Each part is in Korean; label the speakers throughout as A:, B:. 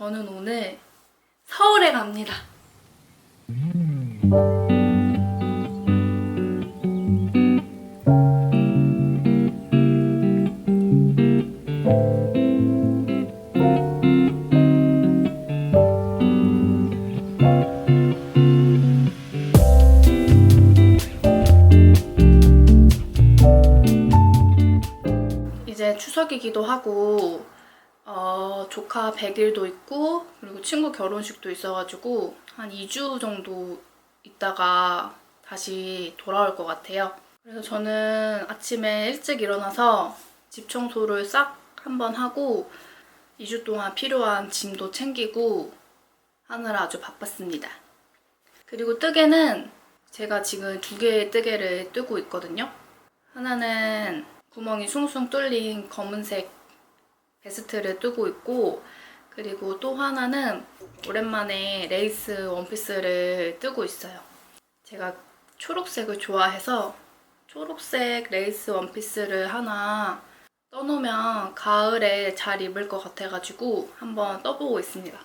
A: 저는 오늘 서울에 갑니다. 이제 추석이기도 하고 어, 조카 100일도 있고 그리고 친구 결혼식도 있어가지고 한 2주 정도 있다가 다시 돌아올 것 같아요. 그래서 저는 아침에 일찍 일어나서 집 청소를 싹 한번 하고 2주 동안 필요한 짐도 챙기고 하느라 아주 바빴습니다. 그리고 뜨개는 제가 지금 두 개의 뜨개를 뜨고 있거든요. 하나는 구멍이 숭숭 뚫린 검은색 베스트를 뜨고 있고 그리고 또 하나는 오랜만에 레이스 원피스를 뜨고 있어요. 제가 초록색을 좋아해서 초록색 레이스 원피스를 하나 떠놓으면 가을에 잘 입을 것 같아가지고 한번 떠보고 있습니다.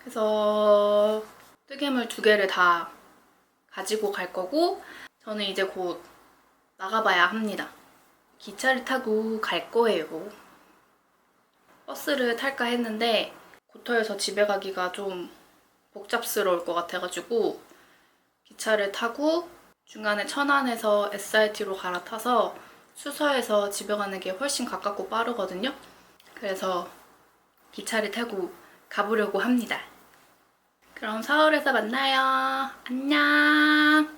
A: 그래서 뜨개물 두 개를 다 가지고 갈 거고 저는 이제 곧 나가봐야 합니다. 기차를 타고 갈 거예요. 버스를 탈까 했는데 고터에서 집에 가기가 좀 복잡스러울 것 같아가지고 기차를 타고 중간에 천안에서 SRT로 갈아타서 수서에서 집에 가는 게 훨씬 가깝고 빠르거든요. 그래서 기차를 타고 가보려고 합니다. 그럼 서울에서 만나요. 안녕.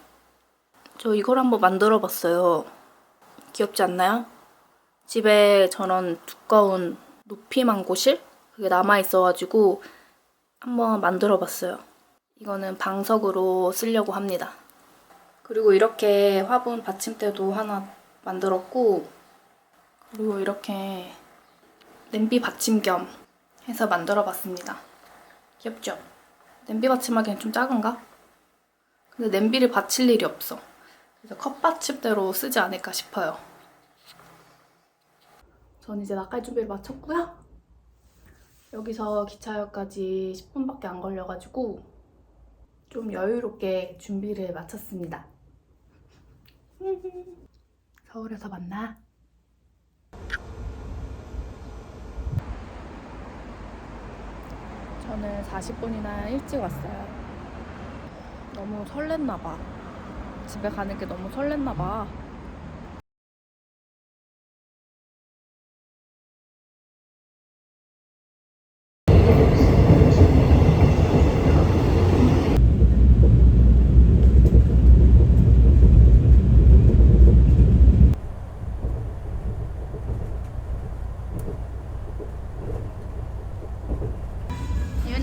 A: 저 이걸 한번 만들어 봤어요. 귀엽지 않나요? 집에 저런 두꺼운 높이 망고실? 그게 남아있어가지고 한번 만들어 봤어요. 이거는 방석으로 쓰려고 합니다. 그리고 이렇게 화분 받침대도 하나 만들었고, 그리고 이렇게 냄비 받침 겸 해서 만들어 봤습니다. 귀엽죠? 냄비 받침하기엔 좀 작은가? 근데 냄비를 받칠 일이 없어. 그래서 컵 받침대로 쓰지 않을까 싶어요. 전 이제 나갈 준비를 마쳤고요. 여기서 기차역까지 10분밖에 안 걸려가지고 좀 여유롭게 준비를 마쳤습니다. 서울에서 만나. 저는 40분이나 일찍 왔어요. 너무 설렜나 봐. 집에 가는 게 너무 설렜나 봐.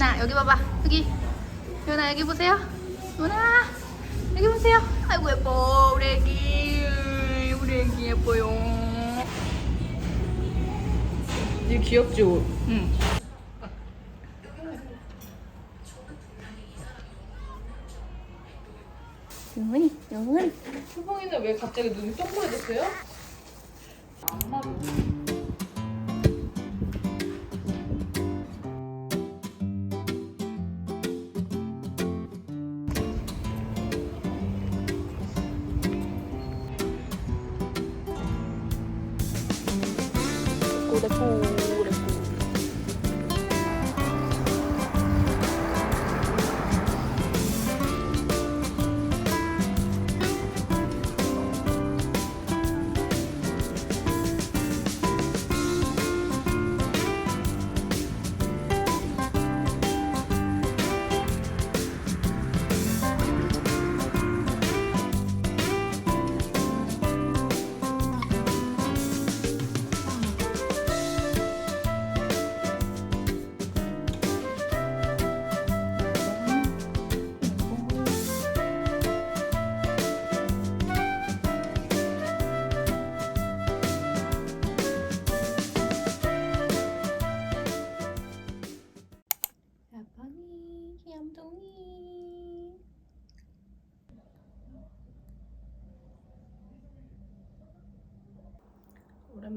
A: 유나 여기 봐봐 여기 여기 보세요. 유나 여기 보세요. 아이고 예뻐. 우리 애기 우리 애기 예뻐요.
B: 얘 귀엽죠?
A: 응. 영은이 영은
B: 수봉이는 왜 갑자기 눈이 동그래졌어요?
A: 레고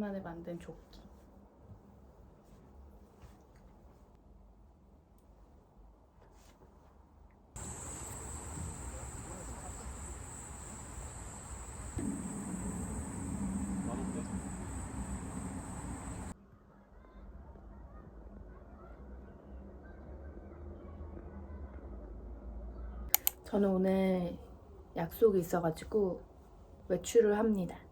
A: 오랜만에 만든 조끼. 저는 오늘 약속이 있어가지고 외출을 합니다.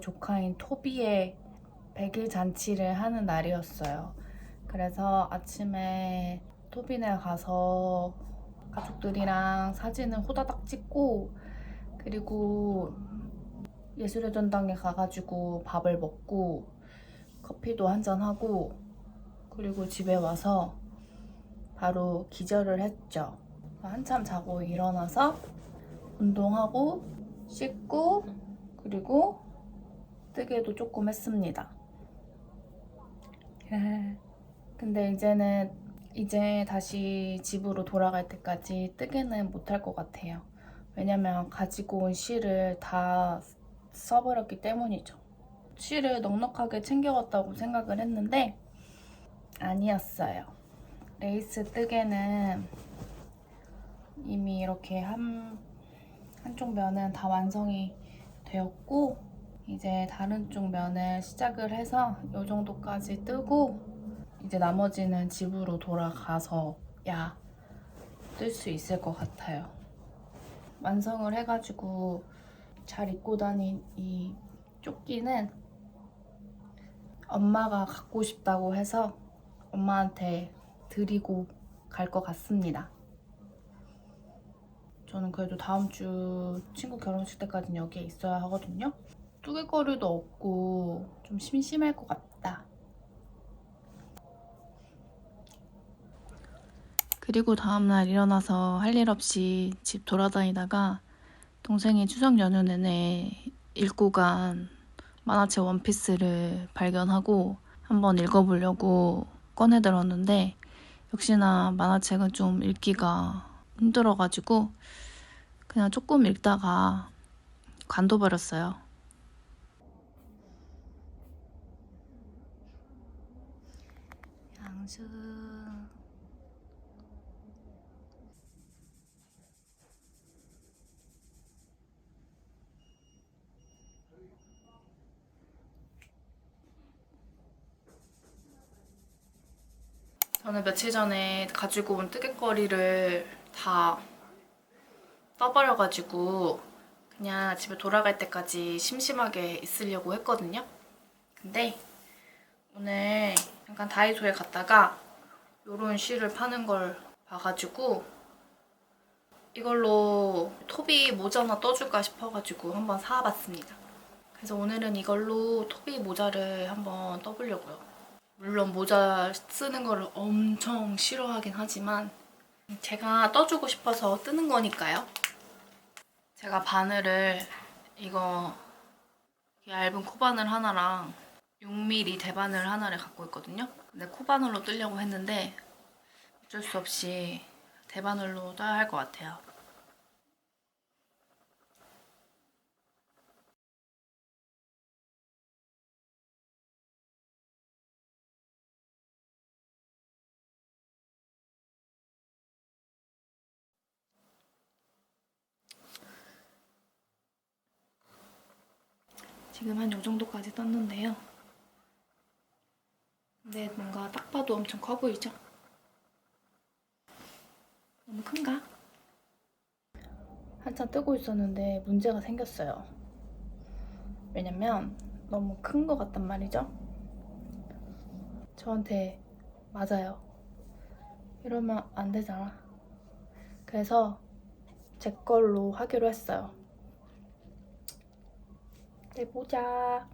A: 조카인 토비의 100일 잔치를 하는 날이었어요. 그래서 아침에 토비네 가서 가족들이랑 사진을 호다닥 찍고 그리고 예술의 전당에 가가지고 밥을 먹고 커피도 한잔 하고 그리고 집에 와서 바로 기절을 했죠. 한참 자고 일어나서 운동하고 씻고 그리고 뜨개도 조금 했습니다. 근데 이제는 이제 다시 집으로 돌아갈 때까지 뜨개는 못할 것 같아요. 왜냐면 가지고 온 실을 다 써버렸기 때문이죠. 실을 넉넉하게 챙겨갔다고 생각을 했는데 아니었어요. 레이스 뜨개는 이미 이렇게 한 한쪽 면은 다 완성이 되었고 이제 다른 쪽 면을 시작을 해서 이 정도까지 뜨고 이제 나머지는 집으로 돌아가서야 뜰 수 있을 것 같아요. 완성을 해가지고 잘 입고 다닌 이 조끼는 엄마가 갖고 싶다고 해서 엄마한테 드리고 갈 것 같습니다. 저는 그래도 다음 주 친구 결혼식 때까지는 여기에 있어야 하거든요. 뚜개거리도 없고 좀 심심할 것 같다. 그리고 다음날 일어나서 할 일 없이 집 돌아다니다가 동생이 추석 연휴 내내 읽고 간 만화책 원피스를 발견하고 한번 읽어보려고 꺼내들었는데 역시나 만화책은 좀 읽기가 힘들어가지고 그냥 조금 읽다가 관둬버렸어요. 양수 저는 며칠 전에 가지고 온 뜨개거리를 다 떠버려가지고 그냥 집에 돌아갈 때까지 심심하게 있으려고 했거든요. 근데 오늘 잠깐 다이소에 갔다가 요런 실을 파는 걸 봐가지고 이걸로 토비 모자 하나 떠줄까 싶어가지고 한번 사봤습니다. 그래서 오늘은 이걸로 토비 모자를 한번 떠보려고요. 물론 모자 쓰는 거를 엄청 싫어하긴 하지만 제가 떠주고 싶어서 뜨는 거니까요. 제가 바늘을 이거 얇은 코바늘 하나랑 6mm 대바늘 하나를 갖고 있거든요. 근데 코바늘로 뜨려고 했는데 어쩔 수 없이 대바늘로 떠야 할 것 같아요. 지금 한 요정도까지 떴는데요. 근데 뭔가 딱 봐도 엄청 커 보이죠? 너무 큰가? 한참 뜨고 있었는데 문제가 생겼어요. 왜냐면 너무 큰 것 같단 말이죠. 저한테 맞아요. 이러면 안 되잖아. 그래서 제 걸로 하기로 했어요. 네, 보자.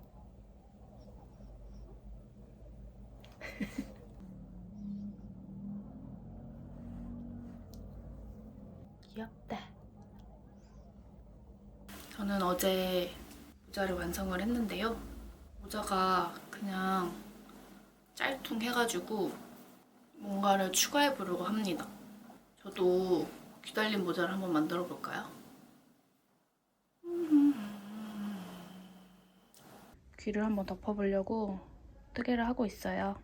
A: 귀엽다. 저는 어제 모자를 완성을 했는데요. 모자가 그냥 짤퉁해가지고 뭔가를 추가해 보려고 합니다. 저도 귀달린 모자를 한번 만들어 볼까요? 귀를 한번 덮어보려고 뜨개를 하고 있어요.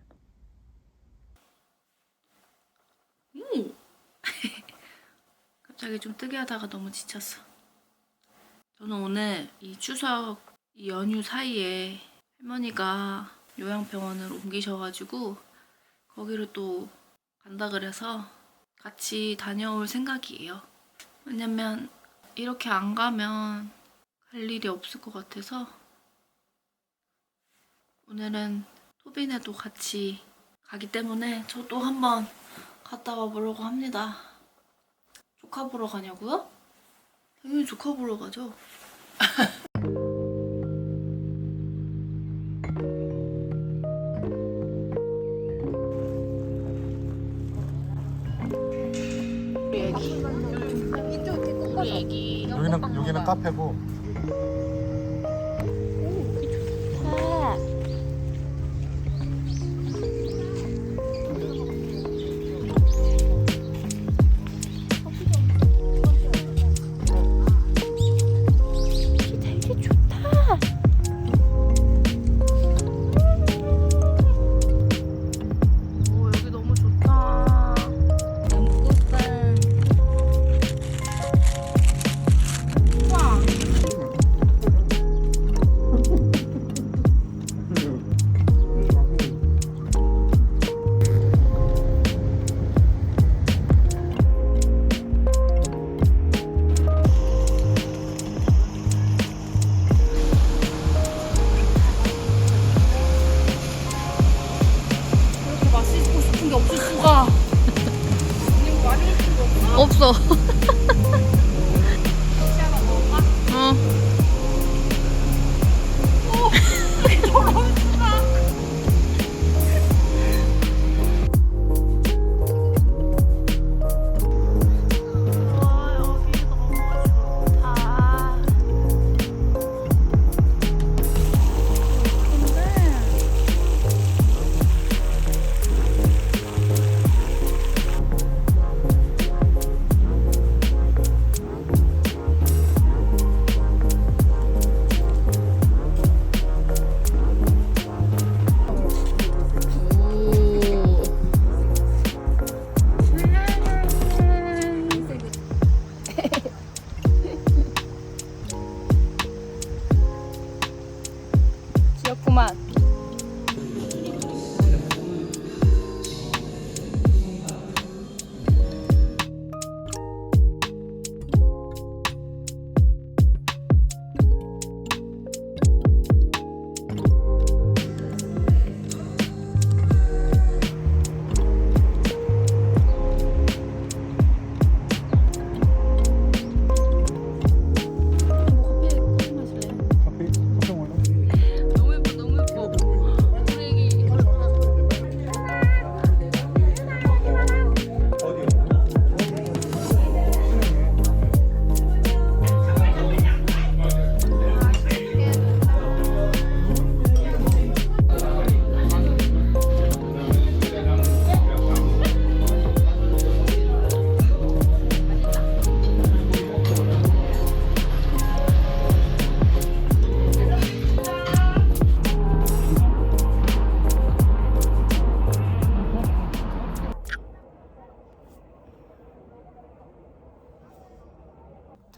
A: 음! 갑자기 좀 뜨개 하다가 너무 지쳤어. 저는 오늘 이 추석 이 연휴 사이에 할머니가 요양병원을 옮기셔가지고 거기를 또 간다 그래서 같이 다녀올 생각이에요. 왜냐면 이렇게 안 가면 갈 일이 없을 것 같아서 오늘은 토빈에도 같이 가기 때문에 저도 한번 갔다 와 보려고 합니다. 조카 보러 가냐고요? 당연히 조카 보러 가죠. 우리 애기. 우리 애기.
C: 여기는 여기는 카페고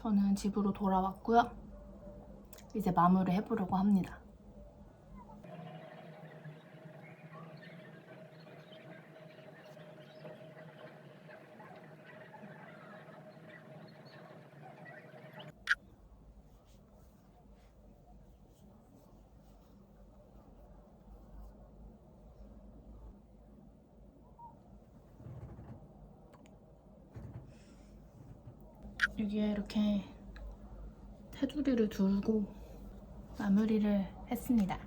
A: 저는 집으로 돌아왔고요 이제 마무리 해보려고 합니다. 여기에 이렇게 테두리를 두고 마무리를 했습니다.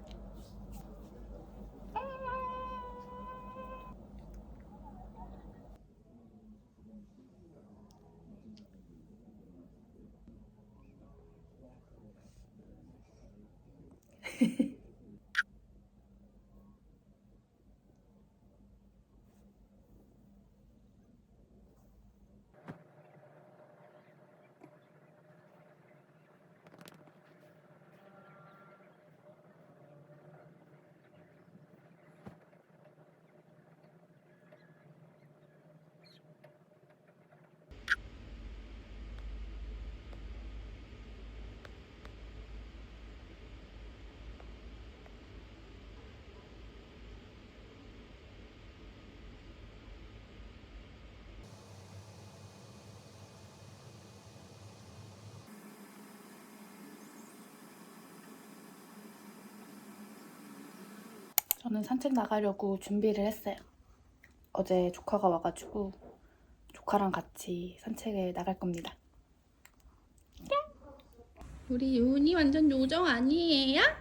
A: 저는 산책 나가려고 준비를 했어요. 어제 조카가 와가지고 조카랑 같이 산책을 나갈 겁니다. 우리 유은이 완전 요정 아니에요?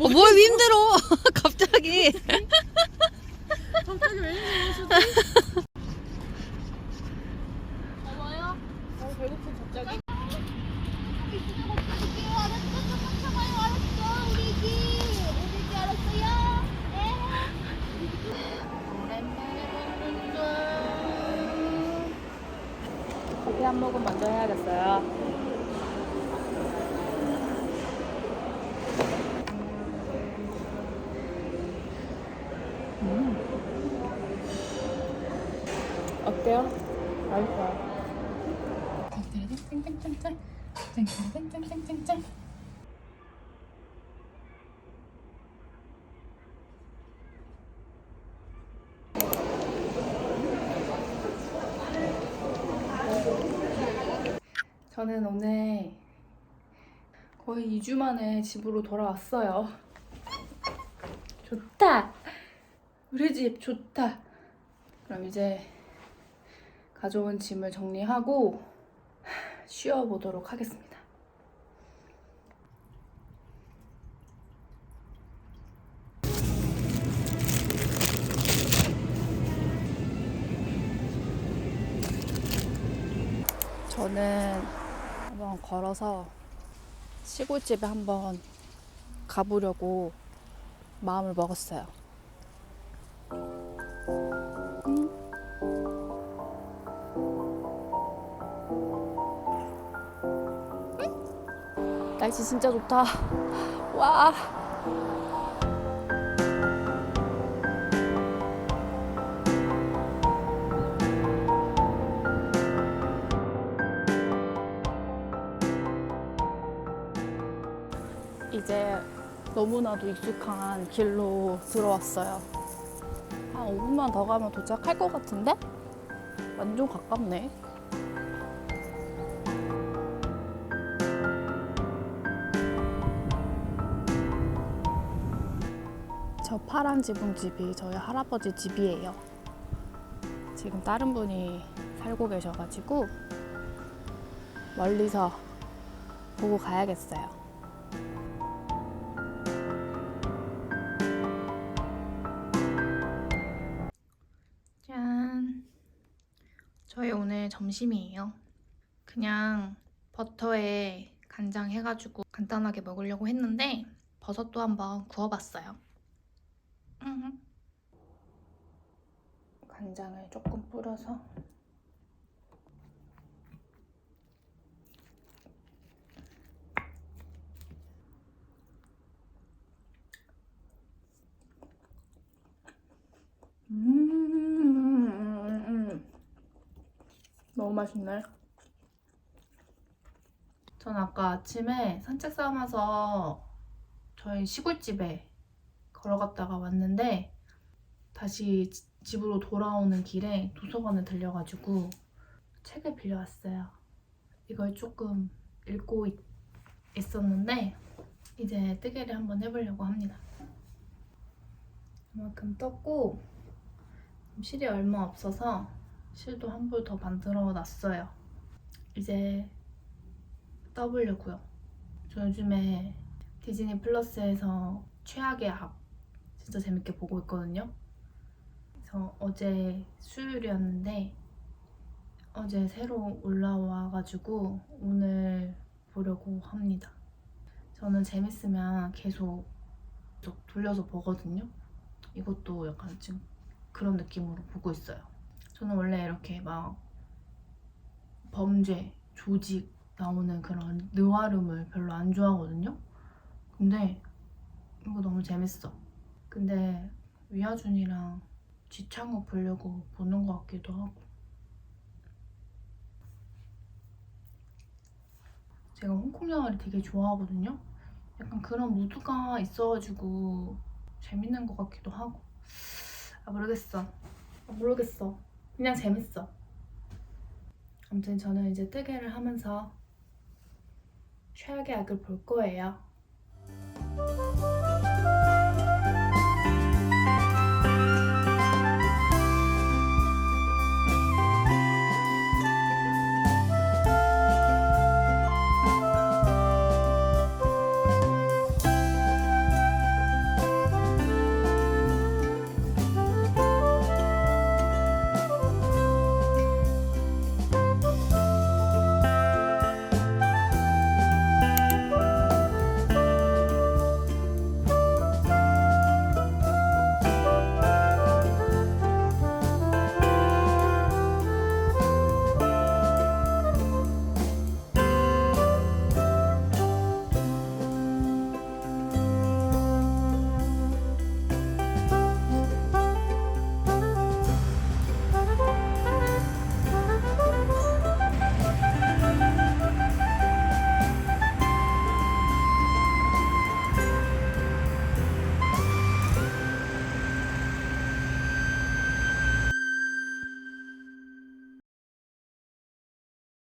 D: 어, 뭘 힘들어 갑자기
A: 커피 저는 오늘 거의 2주 만에 집으로 돌아왔어요. 좋다! 우리 집 좋다! 그럼 이제 가져온 짐을 정리하고 쉬어보도록 하겠습니다. 저는 한번 걸어서 시골집에 한번 가보려고 마음을 먹었어요. 날씨 진짜 좋다. 와. 너무나도 익숙한 길로 들어왔어요. 한 5분만 더 가면 도착할 것 같은데? 완전 가깝네. 저 파란 지붕 집이 저희 할아버지 집이에요. 지금 다른 분이 살고 계셔가지고 멀리서 보고 가야겠어요. 점심이에요. 그냥 버터에 간장 해가지고 간단하게 먹으려고 했는데 버섯도 한번 구워봤어요. 음. 간장을 조금 뿌려서 맛있네. 전 아까 아침에 산책 삼아서 저희 시골집에 걸어갔다가 왔는데 다시 지- 집으로 돌아오는 길에 도서관에 들려가지고 책을 빌려왔어요. 이걸 조금 읽고 있, 있었는데 이제 뜨개를 한번 해보려고 합니다. 이만큼 떴고 실이 얼마 없어서 실도 한불더 만들어 놨어요. 이제 떠보려고요. 저 요즘에 디즈니 플러스에서 최악의 앞 진짜 재밌게 보고 있거든요. 그래서 어제 수요일이었는데 어제 새로 올라와가지고 오늘 보려고 합니다. 저는 재밌으면 계속 돌려서 보거든요. 이것도 약간 지금 그런 느낌으로 보고 있어요. 저는 원래 이렇게 막 범죄, 조직 나오는 그런 느와름을 별로 안 좋아하거든요. 근데 이거 너무 재밌어. 근데 위아준이랑 지창호 보려고 보는 것 같기도 하고. 제가 홍콩 영화를 되게 좋아하거든요. 약간 그런 무드가 있어가지고 재밌는 것 같기도 하고. 아 모르겠어. 아, 모르겠어. 그냥 재밌어. 아무튼 저는 이제 뜨개를 하면서 최악의 악을 볼 거예요.